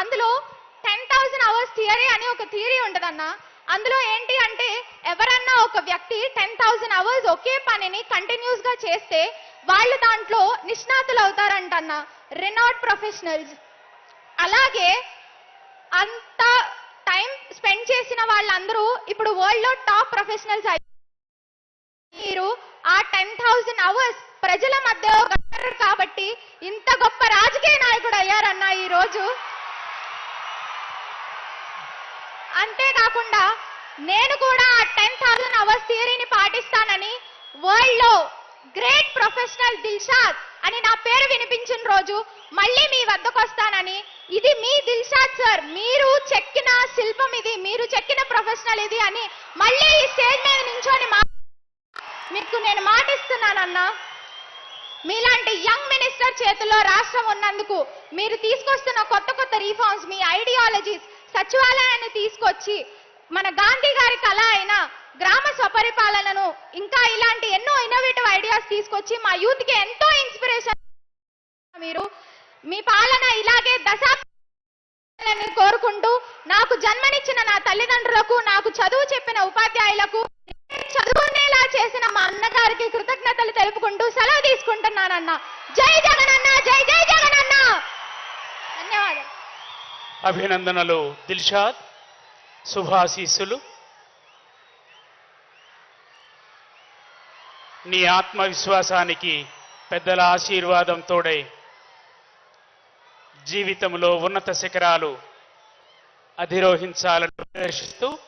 అందులో ten thousand hours theory అని ఒక థియరీ ఉంటుందన్నా. అందులో ఏంటి అంటే ఎవరన్నా ఒక వ్యక్తి టెన్ థౌసండ్ అవర్స్ ఒకే పనిని కంటిన్యూస్గా చేస్తే వాళ్ళు దాంట్లో నిష్ణాతులు అవుతారంటన్న. రెనాట్ ప్రొఫెషనల్స్ అలాగే అంత టైం స్పెండ్ చేసిన వాళ్ళందరూ ఇప్పుడు వరల్డ్లో టాప్ ప్రొఫెషనల్స్ అయ్యారు మీరు ఆ టెన్ థౌసండ్ అవర్స్ ప్రజల మధ్య కాబట్టి ఇంత గొప్ప రాజకీయ నాయకుడు అయ్యారన్న ఈ రోజు. అంతేకాకుండా నేను కూడా ఆ టెన్ థౌసండ్ అవర్స్ థియరీని పాటిస్తానని వరల్డ్లో గ్రేట్ ప్రొఫెషనల్ దిల్షాద్ అని నా పేరు వినిపించిన రోజు మళ్ళీ మీ వద్దకు వస్తానని ఇది మీ దిల్షాద్ సార్ మీరు చెక్కిన శిల్పం ఇది మీరు చెక్కిన ప్రొఫెషనల్ ఇది అని మళ్ళీ ఈ స్టేజ్ మీద నించోని మా మీకు నేను మాటిస్తున్నానన్నా మీలాంటి యంగ్ మినిస్టర్ చేతుల్లో రాష్ట్రం ఉన్నందుకు మీరు తీసుకొస్తున్న కొత్త కొత్త రీఫార్మ్స్ మీ ఐడియాలజీస్ సచివాలయాన్ని తీసుకొచ్చి మన గాంధీ గారి కళ అయిన గ్రామ స్వపరిపాలనను ఇంకా ఇలాంటి ఎన్నో ఇన్నోవేటివ్ ఐడియాస్ తీసుకొచ్చి మా యూత్కి ఎంతో ఇన్స్పిరేషన్ మీరు. మీ పాలన ఇలాగే దశాబ్దాలని కోరుకుంటూ నాకు జన్మనిచ్చిన నా తల్లిదండ్రులకు నాకు చదువు చెప్పిన ఉపాధ్యాయులకు చదువునేలా చేసిన మా అన్నగారికి కృతజ్ఞతలు తెలుపుకుంటూ సెలవు తీసుకుంటున్నానన్న. జై జగనన్న జై జై జగనన్న ధన్యవాదాలు అభినందనలు దిల్షాద్ శుభాశీస్సులు నీ ఆత్మవిశ్వాసానికి పెద్దల ఆశీర్వాదం తోడై జీవితంలో ఉన్నత శిఖరాలు అధిరోహించాలని ప్రదర్శిస్తూ